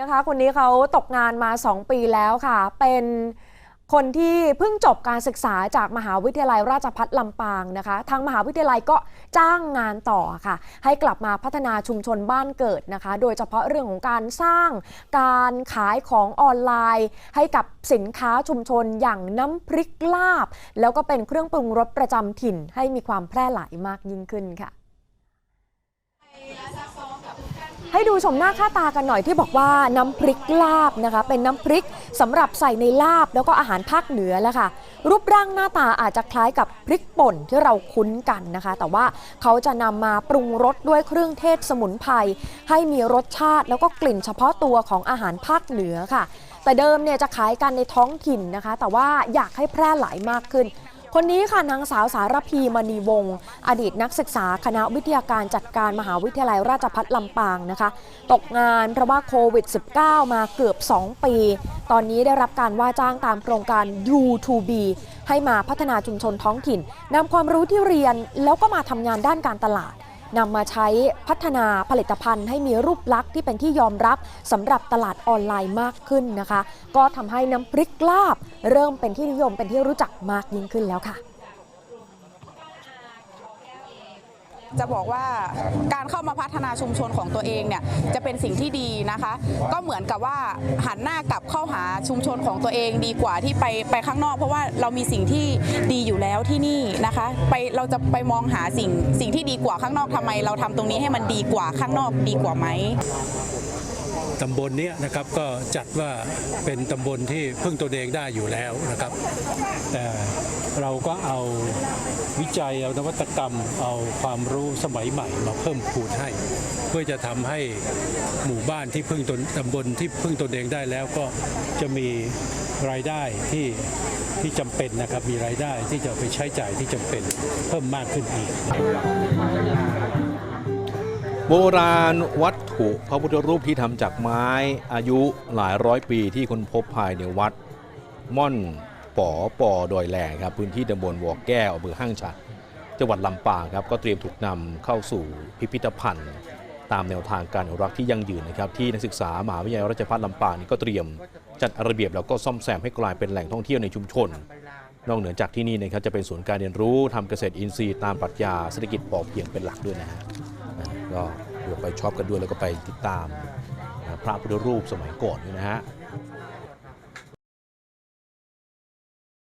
นะคะคนนี้เขาตกงานมา 2 ปีแล้วค่ะ เป็นคนที่เพิ่งจบการศึกษาจากมหาวิทยาลัยราชภัฏลำปางนะคะ ทางมหาวิทยาลัยก็จ้างงานต่อค่ะ ให้กลับมาพัฒนาชุมชนบ้านเกิดนะคะ โดยเฉพาะเรื่องของการสร้างการขายของออนไลน์ ให้กับสินค้าชุมชนอย่างน้ำพริกลาบ แล้วก็เป็นเครื่องปรุงรสประจำถิ่นให้มีความแพร่หลายมากยิ่งขึ้นค่ะ ให้ดูชมหน้าค่าตากันหน่อยที่บอกว่าน้ำพริกลาบนะคะ เป็นน้ำพริกสำหรับใส่ในลาบแล้วก็อาหารภาคเหนือแล้วค่ะ รูปร่างหน้าตาอาจจะคล้ายกับพริกป่นที่เราคุ้นกันนะคะ แต่ว่าเขาจะนำมาปรุงรสด้วยเครื่องเทศสมุนไพรให้มีรสชาติแล้วก็กลิ่นเฉพาะตัวของอาหารภาคเหนือค่ะ แต่เดิมเนี่ยจะขายกันในท้องถิ่นนะคะ แต่ว่าอยากให้แพร่หลายมากขึ้น คนนี้ค่ะนางสาวสารพีมณีวงศ์อดีตนักศึกษาคณะวิทยาการจัดการมหาวิทยาลัยราชภัฏลำปางนะคะ ตกงานเพราะว่าโควิด -19 มาเกือบ 2 ปี ตอนนี้ได้รับการว่าจ้างตามโครงการ U2B ให้มาพัฒนาชุมชนท้องถิ่นนำความรู้ที่เรียนแล้วก็มาทำงานด้านการตลาด นำมาใช้พัฒนาผลิตภัณฑ์ให้มีรูปลักษณ์ที่เป็นที่ยอมรับสำหรับตลาดออนไลน์มากขึ้นนะคะ ก็ทำให้น้ำพริกลาบ เริ่มเป็นที่นิยมเป็นที่รู้จักมากยิ่งขึ้นแล้วค่ะ จะบอกว่าการเข้ามาพัฒนาชุมชนของตัวเองเนี่ยจะเป็นสิ่งที่ดีนะคะ ก็เหมือนกับว่าหันหน้ากลับเข้าหาชุมชนของตัวเองดีกว่าที่ไปไปข้างนอก เพราะว่าเรามีสิ่งที่ดีอยู่แล้วที่นี่นะคะ ไปเราจะไปมองหาสิ่งสิ่งที่ดีกว่าข้างนอกทำไม เราทำตรงนี้ให้มันดีกว่าข้างนอกดีกว่าไหม ตำบลนี้นะครับก็จัดว่าเป็นตำบลที่พึ่งตัวเองได้อยู่แล้วนะครับ แต่เราก็เอาวิจัยเอานวัตกรรมเอาความรู้สมัยใหม่มาเพิ่มพูนให้ เพื่อจะทำให้หมู่บ้านที่พึ่งตนตำบลที่พึ่งตนเองได้แล้วก็จะมีรายได้ที่ที่จำเป็นนะครับมีรายได้ที่จะไปใช้จ่ายที่จำเป็นเพิ่มมากขึ้นอีก โบราณวัตถุพระพุทธรูปที่ทำจากไม้อายุหลายร้อยปีที่คนพบภายในวัด ม่อนป๋อปอดอยแหลงครับพื้นที่ตำบลวอแก้วอำเภอห้างฉัดจังหวัดลำปางครับก็เตรียมถูกนำเข้าสู่พิพิธภัณฑ์ ตามแนวทางการอนุรักษ์ที่ยั่งยืนนะครับที่นักศึกษามหาวิทยาลัยราชภัฏลำปางนี่ก็เตรียมจัดระเบียบแล้วก็ซ่อมแซมให้กลายเป็นแหล่งท่องเที่ยวในชุมชน นอกเหนือจากที่นี่นะครับจะเป็นศูนย์การเรียนรู้ทำเกษตรอินทรีย์ตามปรัชญาเศรษฐกิจพอเพียงเป็นหลักด้วยนะฮะนะ ก็เดี๋ยวไปช็อปกันด้วยแล้วก็ไปติดตามพระพุทธรูปสมัยก่อนด้วยนะฮะ